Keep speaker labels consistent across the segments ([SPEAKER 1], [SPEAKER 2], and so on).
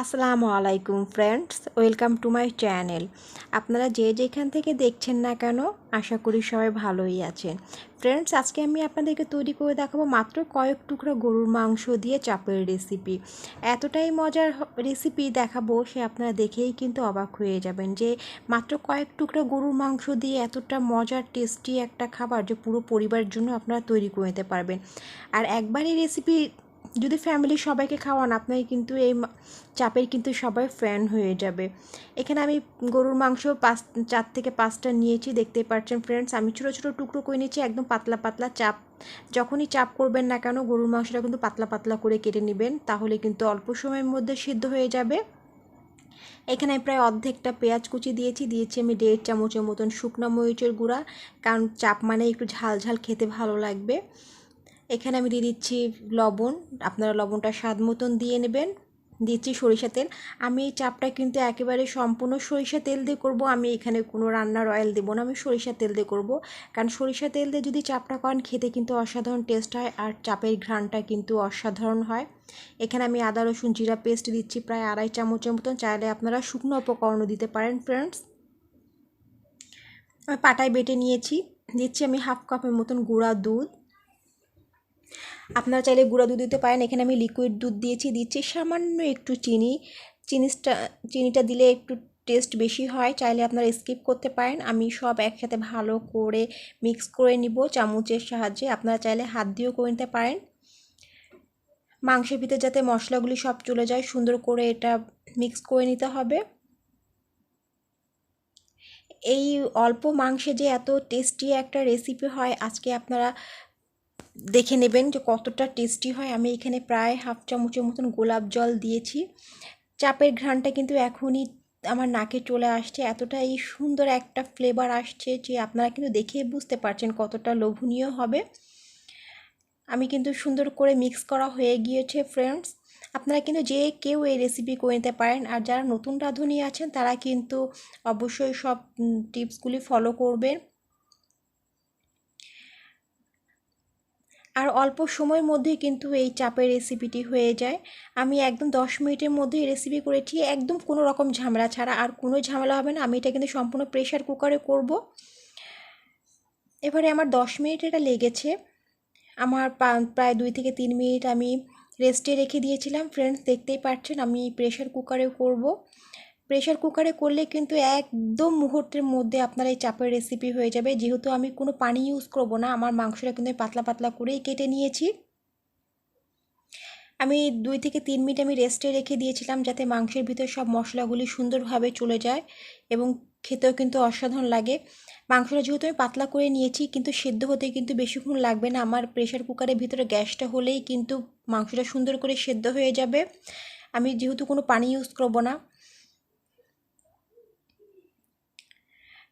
[SPEAKER 1] আসসালামু আলাইকুম friends, welcome to my channel. আপনারা যে যেখান থেকে দেখছেন না কেন, আশা করি সবাই ভালোই আছেন। ফ্রেন্ডস, আজকে আমি আপনাদেরকে তৈরি করে দেখাবো মাত্র কয়েক টুকরা গরুর মাংস দিয়ে চাপের রেসিপি এতটাই মজার রেসিপি দেখাবো, সে আপনারা দেখেই কিন্তু অবাক হয়ে যাবেন যে মাত্র কয়েক টুকরা গরুর মাংস দিয়ে এতটা মজার টেস্টি একটা খাবার যে পুরো পরিবারের জন্য আপনারা তৈরি করে নিতে পারবেন। আর একবার এই রেসিপি যদি ফ্যামিলির সবাইকে খাওয়ান আপনার কিন্তু এই চাপের কিন্তু সবাই ফ্যান হয়ে যাবে। এখানে আমি গরুর মাংস পাঁচ, চার থেকে পাঁচটা নিয়েছি দেখতেই পাচ্ছেন ফ্রেন্ডস আমি ছোটো ছোটো টুকরো করে নিয়েছি, একদম পাতলা পাতলা চাপ। যখনই চাপ করবেন না কেন, গরুর মাংসটা কিন্তু পাতলা পাতলা করে কেটে নেবেন, তাহলে কিন্তু অল্প সময়ের মধ্যে সিদ্ধ হয়ে যাবে। এখানে প্রায় অর্ধেকটা পেঁয়াজ কুচি দিয়েছি দিয়েছি আমি দেড় চামচের মতন শুকনো মরিচের গুঁড়া, কারণ চাপ মানে একটু ঝাল ঝাল খেতে ভালো লাগবে। এখানে আমি দিয়ে দিচ্ছি লবণ। আপনারা লবণটা স্বাদ মতন দিয়ে নেবেন। দিচ্ছি সরিষা তেল। আমি এই চাপটা কিন্তু একেবারে সম্পূর্ণ সরিষা তেল দিয়ে করব। আমি এখানে কোনো রান্নার অয়েল দেবো না। আমি সরিষা তেল দিয়ে করব। কারণ সরিষা তেল দিয়ে যদি চাপটা করেন, খেতে কিন্তু অসাধারণ টেস্ট হয় আর চাপের ঘ্রাণটা কিন্তু অসাধারণ হয়। এখানে আমি আদা, রসুন, জিরা পেস্ট দিচ্ছি প্রায় আড়াই চামচের মতন। চাইলে আপনারা শুকনো উপকরণও দিতে পারেন ফ্রেন্ডস আমি পাটায় বেটে নিয়েছি। দিচ্ছি আমি হাফ কাপের মতন গুঁড়া দুধ। আপনারা চাইলে গুঁড়া দুধ দিতে পারেন। এখানে আমি লিকুইড দুধ দিয়েছি, দিচ্ছি সামান্য একটু চিনি। চিনিটা চিনিটা দিলে একটু টেস্ট বেশি হয়, চাইলে আপনারা স্কিপ করতে পারেন। আমি সব একসাথে ভালো করে মিক্স করে নিব চামচের সাহায্যে। আপনারা চাইলে হাত দিয়েও করে নিতে পারেন। মাংসের ভিতরে যাতে মশলাগুলি সব চলে যায়, সুন্দর করে এটা মিক্স করে নিতে হবে। এই অল্প মাংসে যে এত টেস্টি একটা রেসিপি হয়, আজকে আপনারা দেখে নেবেন যে কতটা টেস্টি হয়। আমি এখানে প্রায় হাফ চামচের মতন গোলাপ জল দিয়েছি। চাপের ঘ্রাণটা কিন্তু এখনই আমার নাকে চলে আসছে। এতটাই সুন্দর একটা ফ্লেভার আসছে যে আপনারা কিন্তু দেখে বুঝতে পারছেন কতটা লোভনীয় হবে। আমি কিন্তু সুন্দর করে মিক্স করা হয়ে গিয়েছে ফ্রেন্ডস আপনারা কিন্তু যে কেউ এই রেসিপি করে নিতে পারেন। আর যারা নতুন রাঁধুনি আছেন, তারা কিন্তু অবশ্যই সব টিপসগুলি ফলো করবেন। আর অল্প সময়ের মধ্যেই কিন্তু এই চাপের রেসিপিটি হয়ে যায়। আমি একদম দশ মিনিটের মধ্যে রেসিপি করেছি, একদম কোনো রকম ঝামেলা ছাড়া। আর কোনো ঝামেলা হবে না, আমি এটা কিন্তু সম্পূর্ণ প্রেশার কুকারে করব। এবারে আমার দশ মিনিট এটা লেগেছে। আমার প্রায় দুই থেকে তিন মিনিট আমি রেস্টে রেখে দিয়েছিলাম। ফ্রেন্ডস দেখতেই পাচ্ছেন, আমি প্রেশার কুকারে করব। প্রেশার কুকারে করলে কিন্তু একদম মুহূর্তের মধ্যে আপনার এই চাপের রেসিপি হয়ে যাবে। যেহেতু আমি কোনো পানি ইউজ করব না, আমার মাংসটা কিন্তু পাতলা পাতলা করেই কেটে নিয়েছি। আমি দুই থেকে তিন মিনিট আমি রেস্টে রেখে দিয়েছিলাম যাতে মাংসের ভিতরে সব মশলাগুলি সুন্দরভাবে চলে যায় এবং খেতেও কিন্তু অসাধারণ লাগে। মাংসটা যেহেতু আমি পাতলা করে নিয়েছি, কিন্তু সেদ্ধ হতে কিন্তু বেশিক্ষণ লাগবে না। আমার প্রেশার কুকারের ভিতরে গ্যাসটা হলেই কিন্তু মাংসটা সুন্দর করে সেদ্ধ হয়ে যাবে। আমি যেহেতু কোনো পানি ইউজ করব না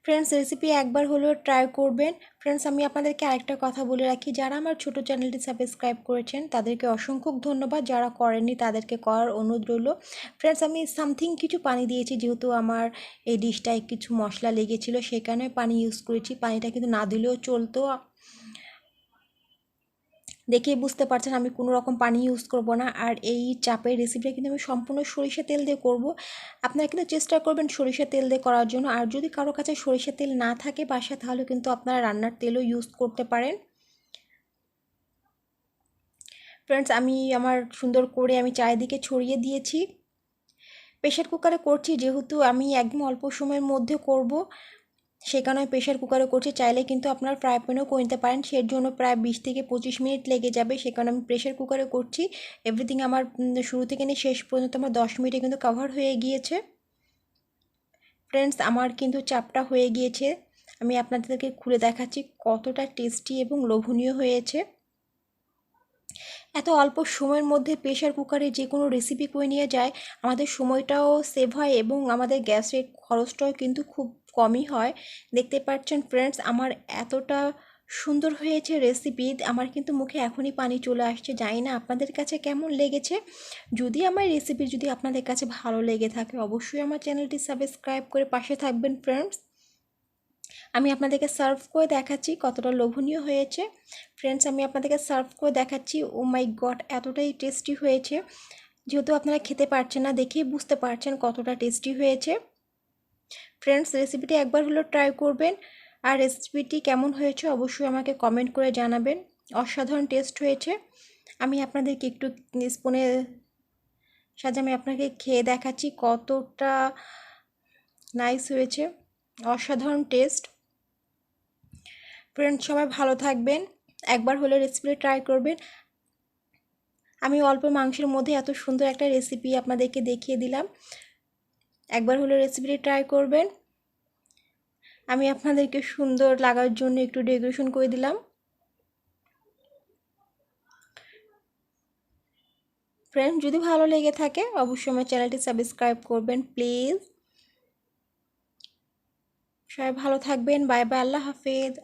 [SPEAKER 1] ফ্রেন্ডস রেসিপি একবার হলেও ট্রাই করবেন। ফ্রেন্ডস আমি আপনাদেরকে আরেকটা কথা বলে রাখি। যারা আমার ছোট চ্যানেলটি সাবস্ক্রাইব করেছেন, তাদেরকে অসংখ্য ধন্যবাদ। যারা করেননি, তাদেরকে করার অনুরোধ রইল। ফ্রেন্ডস আমি সামথিং কিছু পানি দিয়েছি, যেহেতু আমার এই ডিশটায় কিছু মশলা লেগেছিলো, সেখানে পানি ইউজ করেছি। পানিটা কিন্তু না দিলেও চলতো। দেখেই বুঝতে পারছেন আমি কোনো রকম পানি ইউজ করব না। আর এই চাপের রেসিপিটা কিন্তু আমি সম্পূর্ণ সরিষা তেল দিয়ে করব। আপনারা কিন্তু চেষ্টা করবেন সরিষা তেল দিয়ে করার জন্য। আর যদি কারও কাছে সরিষা তেল না থাকে বাসায়, তাহলে কিন্তু আপনারা রান্নার তেলও ইউজ করতে পারেন। ফ্রেন্ডস আমি আমার সুন্দর করে আমি চারিদিকে ছড়িয়ে দিয়েছি। প্রেশার কুকারে করছি, যেহেতু আমি একদম অল্প সময়ের মধ্যে করব। সেখানে আমি প্রেশার কুকারে করছি। চাইলে কিন্তু আপনার ফ্রাই প্যানেও করে নিতে পারেন। সের জন্য প্রায় বিশ থেকে পঁচিশ মিনিট লেগে যাবে। সেখানে আমি প্রেশার কুকারে করছি। এভরিথিং আমার শুরু থেকে নিয়ে শেষ পর্যন্ত আমার দশ মিনিটে কিন্তু কভার হয়ে গিয়েছে। ফ্রেন্ডস আমার কিন্তু চাপটা হয়ে গিয়েছে। আমি আপনাদেরকে খুলে দেখাচ্ছি কতটা টেস্টি এবং লোভনীয় হয়েছে। এত অল্প সময়ের মধ্যে প্রেশার কুকারে যে কোনো রেসিপি করে নিয়ে যায়। আমাদের সময়টাও সেভ হয় এবং আমাদের গ্যাসের খরচটাও কিন্তু খুব কমই হয়। দেখতে পাচ্ছেন ফ্রেন্ডস আমার এতটা সুন্দর হয়েছে রেসিপি আমার কিন্তু মুখে এখনই পানি চলে আসছে, জানি না আপনাদের কাছে কেমন লেগেছে। যদি আমার রেসিপি যদি আপনাদের কাছে ভালো লেগে থাকে, অবশ্যই আমার চ্যানেলটি সাবস্ক্রাইব করে পাশে থাকবেন ফ্রেন্ডস আমি আপনাদেরকে সার্ভ করে দেখাচ্ছি কতটা লোভনীয় হয়েছে। ফ্রেন্ডস আমি আপনাদেরকে সার্ভ করে দেখাচ্ছি ও মাই গড এতটাই টেস্টি হয়েছে। যেহেতু আপনারা খেতে পারছেন না, দেখেই বুঝতে পারছেন কতটা টেস্টি হয়েছে। ফ্রেন্ডস রেসিপিটি একবার হলো ট্রাই করবেন। আর রেসিপিটি কেমন হয়েছে অবশ্যই আমাকে কমেন্ট করে জানাবেন। অসাধারণ টেস্ট হয়েছে। আমি আপনাদেরকে একটু স্পুনে সাথে আমি আপনাকে খেয়ে দেখাচ্ছি কতটা নাইস হয়েছে। অসাধারণ টেস্ট ফ্রেন্ডস সবাই ভালো থাকবেন। একবার হলে রেসিপিটি ট্রাই করবেন। আমি অল্প মাংসের মধ্যে এত সুন্দর একটা রেসিপি আপনাদেরকে দেখিয়ে দিলাম। একবার হলো রেসিপিটি ট্রাই করবেন। আমি আপনাদেরকে সুন্দর লাগার জন্য একটু ডেকোরেশন করে দিলাম। ফ্রেন্ড যদি ভালো লেগে থাকে, অবশ্যই আমার চ্যানেলটি সাবস্ক্রাইব করবেন প্লিজ সবাই ভালো থাকবেন বাই বাই আল্লাহ হাফেজ।